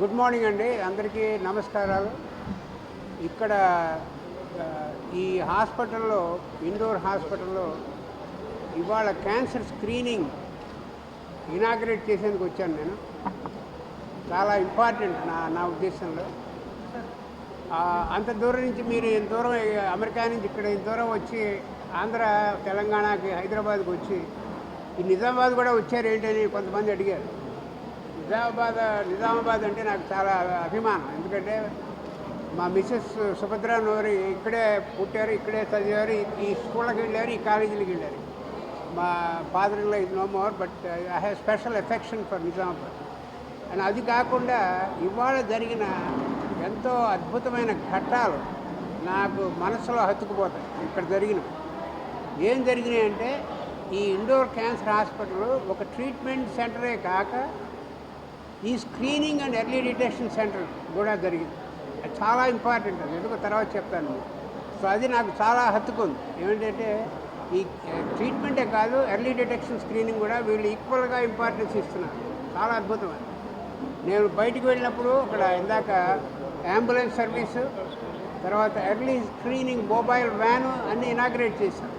Good morning అండి. అందరికీ నమస్కారాలు. ఇక్కడ ఈ హాస్పిటల్లో ఇండోర్ హాస్పిటల్లో ఇవాళ క్యాన్సర్ స్క్రీనింగ్ ఇనాగ్రేట్ చేసేందుకు వచ్చాను నేను. చాలా ఇంపార్టెంట్ నా నా ఉద్దేశంలో. అంత దూరం నుంచి మీరు ఇంత దూరం అమెరికా నుంచి ఇక్కడ ఇంత దూరం వచ్చి ఆంధ్ర తెలంగాణకి హైదరాబాద్కి వచ్చి ఈ నిజామాబాద్ కూడా వచ్చారు ఏంటని కొంతమంది అడిగారు. నిజామాబాద్ నిజామాబాద్ అంటే నాకు చాలా అభిమానం. ఎందుకంటే మా మిస్సెస్ సుభద్ర నోరి ఇక్కడే పుట్టారు ఇక్కడే చదివారు ఈ- స్కూళ్ళకి వెళ్ళారు ఈ కాలేజీలకు వెళ్ళారు. మా ఫాదర్ ఇది no more but I have special affection for Nizamabad. And అది కాకుండా ఇవాళ జరిగిన ఎంతో అద్భుతమైన ఘట్టాలు నాకు మనసులో హత్తుకుపోతాయి. ఇక్కడ జరిగిన ఏం జరిగినాయి అంటే ఈ ఇండోర్ క్యాన్సర్ హాస్పిటల్ ఒక ట్రీట్మెంట్ సెంటరే కాక ఈ screening and early detection center కూడా జరిగింది. అది చాలా ఇంపార్టెంట్ అది. ఎందుకు తర్వాత చెప్తాను. సో అది నాకు చాలా హత్తుకుంది. ఏమిటంటే ఈ ట్రీట్మెంటే కాదు ఎర్లీ డిటెక్షన్ స్క్రీనింగ్ కూడా వీళ్ళు ఈక్వల్గా ఇంపార్టెన్స్ ఇస్తున్నారు. చాలా అద్భుతమైన నేను బయటికి వెళ్ళినప్పుడు అక్కడ ఇందాక అంబులెన్స్ సర్వీసు తర్వాత ఎర్లీ స్క్రీనింగ్ మొబైల్ వ్యాన్ అన్నీ ఇనాగ్రేట్ చేశాను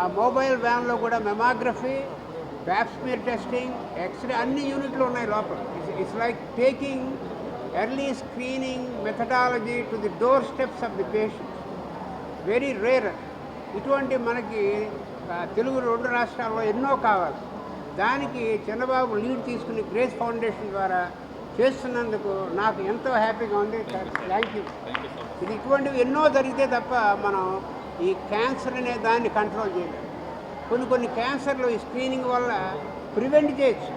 ఆ మొబైల్ వ్యాన్లో కూడా మెమాగ్రఫీ ప్యాప్స్మియర్ టెస్టింగ్ ఎక్స్రే అన్ని యూనిట్లు ఉన్నాయి లోపల. It's like taking early screening methodology to the doorsteps of the patient very rare ఇటువంటి మనకి తెలుగు రెండు రాష్ట్రాల్లో ఎన్నో కావాలి. దానికి చంద్రబాబు లీడ్ తీసుకుని గ్రేస్ ఫౌండేషన్ ద్వారా చేస్తున్నందుకు నాకు ఎంతో హ్యాపీగా ఉంది. థ్యాంక్ యూ ఇది ఇటువంటివి ఎన్నో జరిగితే తప్ప మనం ఈ క్యాన్సర్ అనే దాన్ని కంట్రోల్ చేయలేం. కొన్ని కొన్ని క్యాన్సర్లు ఈ స్క్రీనింగ్ వల్ల ప్రివెంట్ చేయొచ్చు.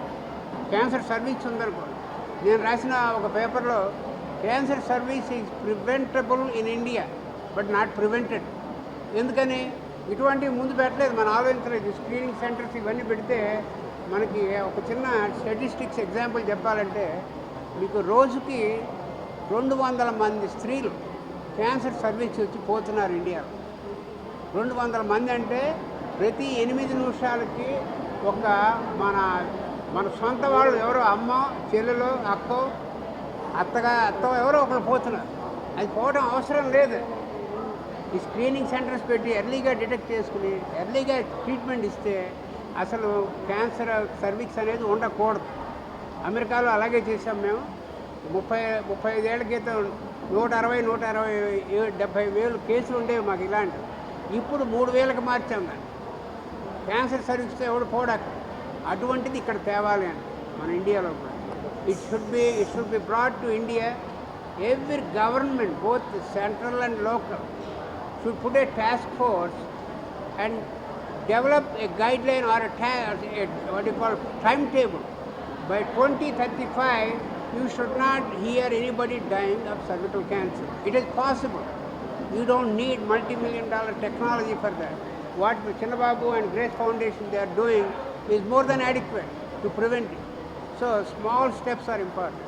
క్యాన్సర్ సర్వీస్ ఉందనుకోండి నేను రాసిన ఒక పేపర్లో cancer service is preventable in India but not prevented. ఎందుకని? ఇటువంటివి ముందు పెట్టలేదు. మనం ఆలోచించలేదు. స్క్రీనింగ్ సెంటర్స్ ఇవన్నీ పెడితే మనకి ఒక చిన్న స్టాటిస్టిక్స్ ఎగ్జాంపుల్ చెప్పాలంటే మీకు రోజుకి రెండు వందల మంది స్త్రీలు క్యాన్సర్ సర్వీస్ వచ్చి పోతున్నారు ఇండియాలో. రెండు వందల మంది అంటే ప్రతి ఎనిమిది నిమిషాలకి ఒక మన మన సొంత వాళ్ళు ఎవరో అమ్మ చెల్లెలు అక్కో అత్తగా అత్త ఎవరో ఒకరు పోతున్నారు. అది పోవడం అవసరం లేదు. ఈ స్క్రీనింగ్ సెంటర్స్ పెట్టి ఎర్లీగా డిటెక్ట్ చేసుకుని ఎర్లీగా ట్రీట్మెంట్ ఇస్తే అసలు క్యాన్సర్ సర్వీక్స్ అనేది ఉండకూడదు. అమెరికాలో అలాగే చేసాం మేము. ముప్పై ముప్పై ఐదేళ్ళ క్రితం నూట అరవై నూట అరవై ఏ- డెబ్భై వేలు కేసులు ఉండేవి మాకు ఇలాంటివి. ఇప్పుడు మూడు వేలకు మార్చాం దాన్ని క్యాన్సర్ సర్వీస్తో ఎవడు పోడాక అటువంటిది ఇక్కడ తేవాలి అని మన ఇండియాలో కూడా it should be it should be brought to India every government both central and local should put a task force and develop a guideline or what you call timetable by twenty thirty five you should not hear anybody dying of cervical cancer it is possible you don't need multi-million dollar technology for that. What Chinnababu and Grace Foundation they are doing is more than adequate to prevent it. So small steps are important.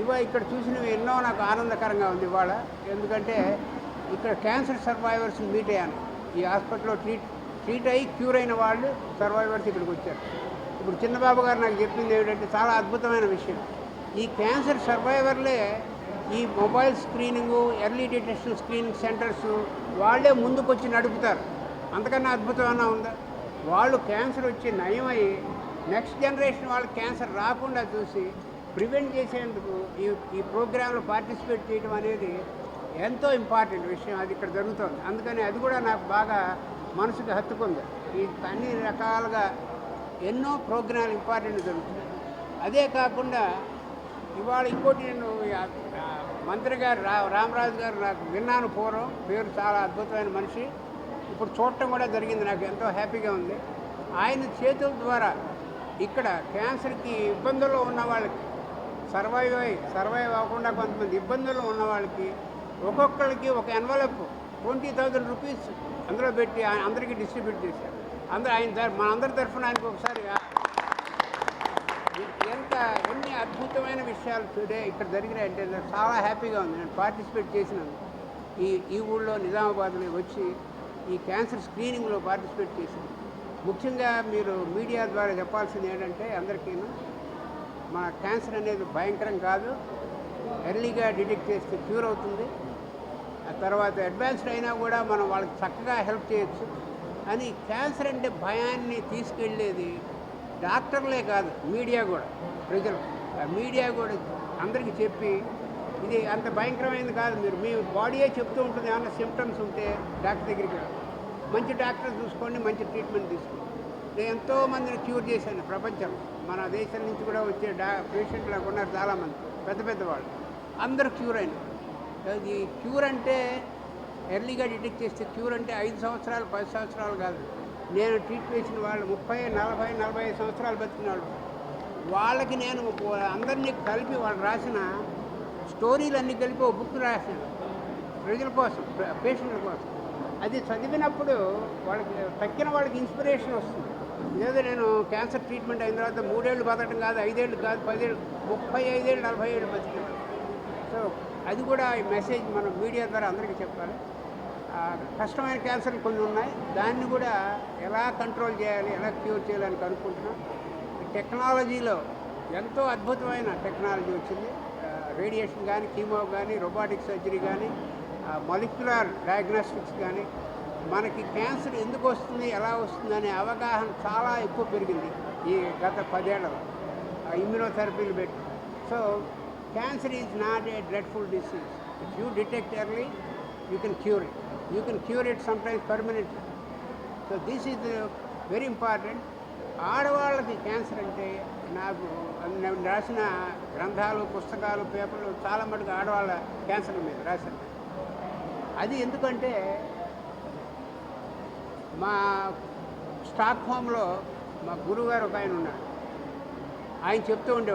ఇవ ఇక్కడ చూసినవి ఎన్నో నాకు ఆనందకరంగా ఉంది ఇవాళ. ఎందుకంటే ఇక్కడ క్యాన్సర్ సర్వైవర్స్ మీట్ అయ్యాను. ఈ హాస్పిటల్లో ట్రీట్ ట్రీట్ అయ్యి క్యూర్ అయిన వాళ్ళు సర్వైవర్స్ ఇక్కడికి వచ్చారు. ఇప్పుడు చిన్నబాబు గారు నాకు చెప్పింది ఏమిటంటే చాలా అద్భుతమైన విషయం. ఈ క్యాన్సర్ సర్వైవర్లే ఈ mobile screening early detection screening centers వాళ్ళే ముందుకొచ్చి నడుపుతారు. అంతకన్నా అద్భుతమైనా ఉందా? వాళ్ళు క్యాన్సర్ వచ్చి నయమయ్యి నెక్స్ట్ జనరేషన్ వాళ్ళకి క్యాన్సర్ రాకుండా చూసి ప్రివెంట్ చేసేందుకు ఈ ఈ ప్రోగ్రాంలో పార్టిసిపేట్ చేయడం అనేది ఎంతో ఇంపార్టెంట్ విషయం. అది ఇక్కడ జరుగుతుంది. అందుకని అది కూడా నాకు బాగా మనసుకి హత్తుకుంది. ఈ అన్ని రకాలుగా ఎన్నో ప్రోగ్రాంలు ఇంపార్టెంట్ జరుగుతున్నాయి. అదే కాకుండా ఇవాళ ఇంకోటి నేను మంత్రి గారు రా రామరాజు గారు నాకు విన్నాను పూర్వం. పేరు చాలా అద్భుతమైన మనిషి. ఇప్పుడు చూడటం కూడా జరిగింది నాకు ఎంతో హ్యాపీగా ఉంది. ఆయన చేతుల ద్వారా ఇక్కడ క్యాన్సర్కి ఇబ్బందుల్లో ఉన్న వాళ్ళకి సర్వైవ్ అయ్యి సర్వైవ్ అవ్వకుండా కొంతమంది ఇబ్బందుల్లో ఉన్న వాళ్ళకి ఒక్కొక్కరికి ఒక ఎన్వలప్ ట్వంటీ థౌజండ్ రూపీస్ అందులో పెట్టి ఆయన అందరికీ డిస్ట్రిబ్యూట్ చేశారు. అందరూ ఆయన మన అందరి తరఫున ఆయనకు ఒకసారి ఎంత ఎన్ని అద్భుతమైన విషయాలు టుడే ఇక్కడ జరిగినాయంటే నాకు చాలా హ్యాపీగా ఉంది. నేను పార్టిసిపేట్ చేసినాను ఈ ఈ ఊళ్ళో నిజామాబాద్లో వచ్చి ఈ క్యాన్సర్ స్క్రీనింగ్లో పార్టిసిపేట్ చేసింది ముఖ్యంగా మీరు మీడియా ద్వారా చెప్పాల్సింది ఏంటంటే అందరికీ మన క్యాన్సర్ అనేది భయంకరం కాదు. ఎర్లీగా డిటెక్ట్ చేస్తే క్యూర్ అవుతుంది. ఆ తర్వాత అడ్వాన్స్డ్ అయినా కూడా మనం వాళ్ళకి చక్కగా హెల్ప్ చేయొచ్చు. అని క్యాన్సర్ అంటే భయాన్ని తీసుకెళ్ళేది డాక్టర్లే కాదు మీడియా కూడా ప్రజలు. మీడియా కూడా అందరికీ చెప్పి ఇది అంత భయంకరమైనది కాదు మీరు మీ బాడీయే చెప్తూ ఉంటుంది ఏమైనా సిమ్టమ్స్ ఉంటే డాక్టర్ దగ్గరికి మంచి డాక్టర్ చూసుకోండి మంచి ట్రీట్మెంట్ తీసుకోండి. నేను ఎంతో మందిని క్యూర్ చేశాను ప్రపంచం. మన దేశం నుంచి కూడా వచ్చే డా పేషెంట్లు ఉన్నారు చాలామంది పెద్ద పెద్ద వాళ్ళు. అందరూ క్యూర్ అయినారు. అది క్యూర్ అంటే ఎర్లీగా డిటెక్ట్ చేస్తే క్యూర్ అంటే ఐదు సంవత్సరాలు పది సంవత్సరాలు కాదు. నేను ట్రీట్ చేసిన వాళ్ళు ముప్పై నలభై నలభై ఐదు సంవత్సరాలు బతికిన వాళ్ళు. వాళ్ళకి నేను అందరినీ కలిపి వాళ్ళు రాసిన స్టోరీలు అన్నీ కలిపి ఒక బుక్ రాశాను. ప్రజల కోసం పేషెంట్ల కోసం. అది చదివినప్పుడు వాళ్ళకి తక్కిన వాళ్ళకి ఇన్స్పిరేషన్ వస్తుంది. లేదా నేను క్యాన్సర్ ట్రీట్మెంట్ అయిన తర్వాత మూడేళ్ళు బతకడం కాదు ఐదేళ్ళు కాదు పదేళ్ళు ముప్పై ఐదేళ్ళు నలభై ఏళ్ళు బతికినాడు సో అది కూడా ఈ మెసేజ్ మనం మీడియా ద్వారా అందరికీ చెప్పాలి. కష్టమైన క్యాన్సర్లు కొన్ని ఉన్నాయి. దాన్ని కూడా ఎలా కంట్రోల్ చేయాలి ఎలా క్యూర్ చేయాలని అనుకుంటున్నాం టెక్నాలజీలో ఎంతో అద్భుతమైన టెక్నాలజీ వచ్చింది. రేడియేషన్ కానీ కీమో కానీ రోబాటిక్ సర్జరీ కానీ మొలిక్యులర్ డయాగ్నోస్టిక్స్ కానీ మనకి క్యాన్సర్ ఎందుకు వస్తుంది ఎలా వస్తుంది అనే అవగాహన చాలా ఎక్కువ పెరిగింది ఈ గత పదేళ్ళలో ఇమ్యూనోథెరపీలు పెట్టి so cancer is not a dreadful disease if you detect early you can cure it you can cure it sometimes permanently so this is very important ఆడవాళ్ళకి క్యాన్సర్ అంటే నాకు రాసిన గ్రంథాలు పుస్తకాలు పేపర్లు చాలా మటుకు ఆడవాళ్ళ క్యాన్సర్ మీద రాశాను. అది ఎందుకంటే మా స్టాక్ హోమ్లో మా గురువుగారు ఒక ఆయన ఉన్నాడు ఆయన చెప్తూ ఉండేవాడు